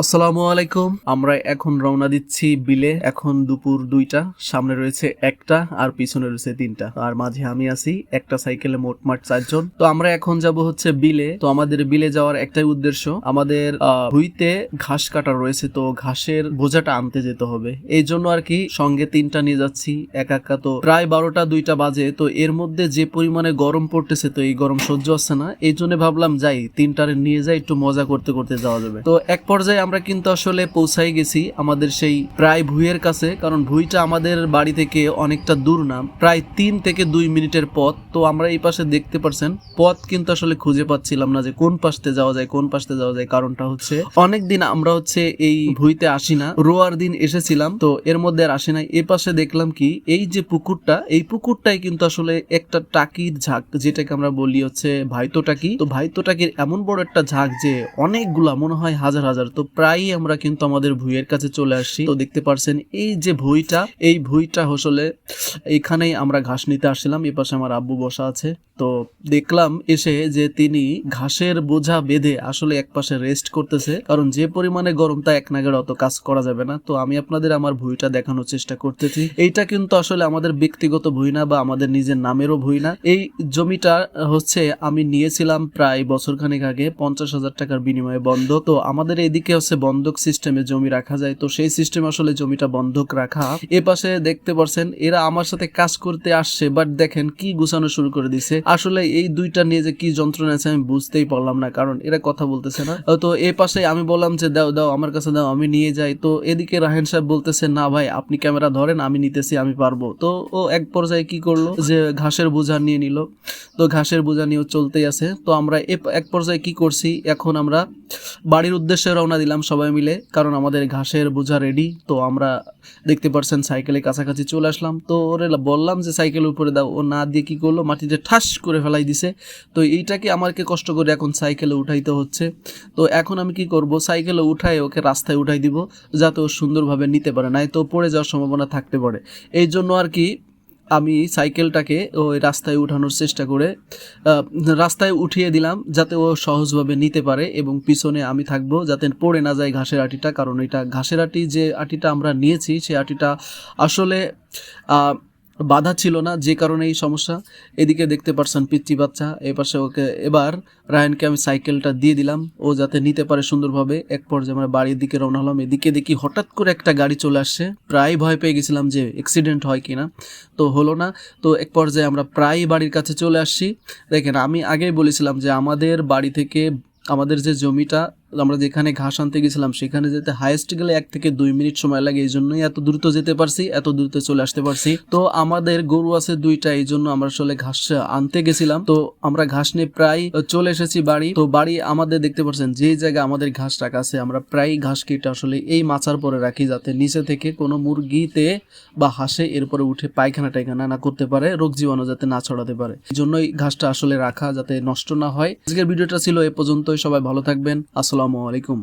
আসসালামু আলাইকুম। আমরা এখন রওনা দিচ্ছি বিলে। এখন দুপুর দুইটা, সামনে রয়েছে একটা আর পিছনে রয়েছে তিনটা। আর মাঝে আমি আছি, একটা সাইকেলে মোটমাট চারজন। তো আমরা এখন যাব হচ্ছে বিলে। তো আমাদের বিলে যাওয়ার একটাই উদ্দেশ্য, আমাদের ভুঁইতে ঘাস কাটা রয়েছে। তো ঘাসের বোঝাটা আনতে যেতে হবে। এই জন্য আর কি সঙ্গে তিনটা নিয়ে যাচ্ছি। এক একা তো প্রায় বারোটা, দুইটা বাজে। তো এর মধ্যে যে পরিমাণে গরম পড়তেছে, তো এই গরম সহ্য হচ্ছে না। এই জন্য ভাবলাম যাই, তিনটারে নিয়ে যাই, একটু মজা করতে করতে যাওয়া যাবে। তো এক পর্যায়ে আমরা কিন্তু আসলে পৌঁছাই গেছি আমাদের সেই প্রায় ভুইয়ের কাছে, কারণ ভুইটা আমাদের বাড়ি থেকে অনেকটা দূর না, প্রায় তিন থেকে দুই মিনিটের পথ। তো আমরা এই পাশে দেখতে পারছেন, পথ কিন্তু আসলে খুঁজে পাচ্ছিলাম না যে কোন পাশতে যাওয়া যায়, কোন পাশতে যাওয়া যায়। কারণটা হচ্ছে অনেক দিন আমরা হচ্ছে এই ভুইতে আসি না, রোয়ার দিন এসেছিলাম, তো এর মধ্যে আর আসি না এ পাশে দেখলাম কি, এই যে পুকুরটা, এই পুকুরটাই কিন্তু আসলে একটা টাকির ঝাঁক, যেটাকে আমরা বলি হচ্ছে ভাইতো টাকি তো ভাইতো টাকির এমন বড় একটা ঝাঁক যে অনেকগুলা, মনে হয় হাজার হাজার। তো প্রায়ই আমরা কিন্তু আমাদের ভুইয়ের কাছে চলে আসছি তো দেখতে পারছেন, এই যে ভুইটা, এই ভুইটা আসলে এখানেই আমরা ঘাস নিতে আসছিলাম, এ পাশে আমার আব্বু বসা আছে। তো দেখলাম এসে যে তিনি ঘাসের বোঝা বেঁধে আসলে এক পাশে রেস্ট করতেছে। কারণ যে পরিমাণে গরম তা এক নাগের অত কাজ করা যাবে না। তো আমি আপনাদের আমার ভুইটা দেখানোর চেষ্টা করতেছি। এইটা কিন্তু আসলে আমাদের ব্যক্তিগত ভুই না বা আমাদের নিজের নামেরও ভুই না। এই জমিটা হচ্ছে আমি নিয়েছিলাম প্রায় বছরখানেক আগে, পঞ্চাশ হাজার টাকার বিনিময়ে বন্ধ। তো আমাদের এদিকে হচ্ছে বন্ধক সিস্টেমে জমি রাখা যায়। তো সেই সিস্টেম আসলে জমিটা বন্ধক রাখা। এ পাশে দেখতে পারছেন, এরা আমার সাথে কাজ করতে আসছে বাট দেখেন কি গুছানো শুরু করে দিছে। আসলে এই দুইটা নিয়ে যে কি যন্ত্রণা আছে আমি বুঝতেই পারলাম না, কারণ এরা কথা বলতেছে না। তো এ পাশে আমি বললাম যে, দাও দাও, আমার কাছে দাও, আমি নিয়ে যাই। তো এদিকে রাহেন সাহেব বলতেছে, না ভাই, আপনি ক্যামেরা ধরেন, আমি নিতেছি, আমি পারব। তো ও এক পর্যায়ে কি করল, যে ঘাসের বোঝা নিয়ে নিল। তো ঘাসের বোঝা নিয়েও চলতেই আছে। তো আমরা এক পর্যায়ে কি করছি, এখন আমরা বাড়ির উদ্দেশ্যে রওনা দিলাম। সবাই মিলে, কারণ আমাদের ঘাসের বোঝা রেডি তো আমরা দেখতে পারছেন সাইকেলে কাছাকাছি চলে আসলাম। তো ওরে বললাম যে সাইকেলের উপরে দাও, ও না দিয়ে কী করল? মাটিতে ঠাস করে ফেলাই দিছে। তো এইটাকে আমাকে কষ্ট করে এখন সাইকেলে উঠাইতে হচ্ছে। তো এখন আমি কি করব? সাইকেলে উঠাই ওকে রাস্তায় উঠাই দিব, যাতে ও সুন্দরভাবে নিতে পারে নাই তো পড়ে যাওয়ার সম্ভাবনা থাকতে পারে। এই জন্য আর কি আমি সাইকেলটাকে ওই রাস্তায় উঠানোর চেষ্টা করে রাস্তায় উঠিয়ে দিলাম যাতে ও সহজভাবে নিতে পারে এবং পিছনে আমি থাকব যাতে পড়ে না যায় ঘাসের আটিটা। কারণ এটা ঘাসের আটি যে আটিটা আমরা নিয়েছি সেই আটিটা আসলে বাধা ছিল না, যে কারণে এই সমস্যা। এদিকে দেখতে পারছেন পিচ্চি বাচ্চা এই পাশে ওকে এবার রায়নকে আমি সাইকেলটা দিয়ে দিলাম, ও যাতে নিতে পারে সুন্দরভাবে। এক পর্যায়ে আমরা বাড়ির দিকে রওনা হলাম, এদিকে দেখি হঠাৎ করে একটা গাড়ি চলে আসছে। প্রায় ভয় পেয়ে গেছিলাম যে অ্যাক্সিডেন্ট হয় কিনা, তো হলো না। তো এক পর্যায়ে আমরা প্রায় বাড়ির কাছে চলে আসছি। দেখেন, আমি আগেই বলেছিলাম যে আমাদের বাড়ি থেকে আমাদের যে জমিটা আমরা যেখানে ঘাস আনতে গেছিলাম, সেখানে যেতে হাইয়েস্ট গেলে এক থেকে দুই মিনিট সময় লাগে, এই জন্যই এত দ্রুত যেতে পারছি, এত দ্রুত চলে আসতে পারছি। তো আমাদের গরু আছে দুইটা, এই জন্য আমরা আসলে ঘাস আনতে গেছিলাম। তো আমরা ঘাস নিয়ে প্রায় চলে এসেছি বাড়ি। তো বাড়ি আমাদের দেখতে পাচ্ছেন যে জায়গায় আমাদের ঘাস রাখা আছে, আমরা প্রায় ঘাস কেটে আসলে এই মাচার পরে রাখি, যাতে নিচে থেকে কোনো মুরগিতে বা হাঁসে এরপরে উঠে পায়খানা টাইখানা না করতে পারে, রোগ জীবাণু যাতে না ছড়াতে পারে। এই জন্যই ঘাসটা আসলে রাখা যাতে নষ্ট না হয়। আজকের ভিডিওটা ছিল এ পর্যন্তই, সবাই ভালো থাকবেন। আসসালামু আলাইকুম।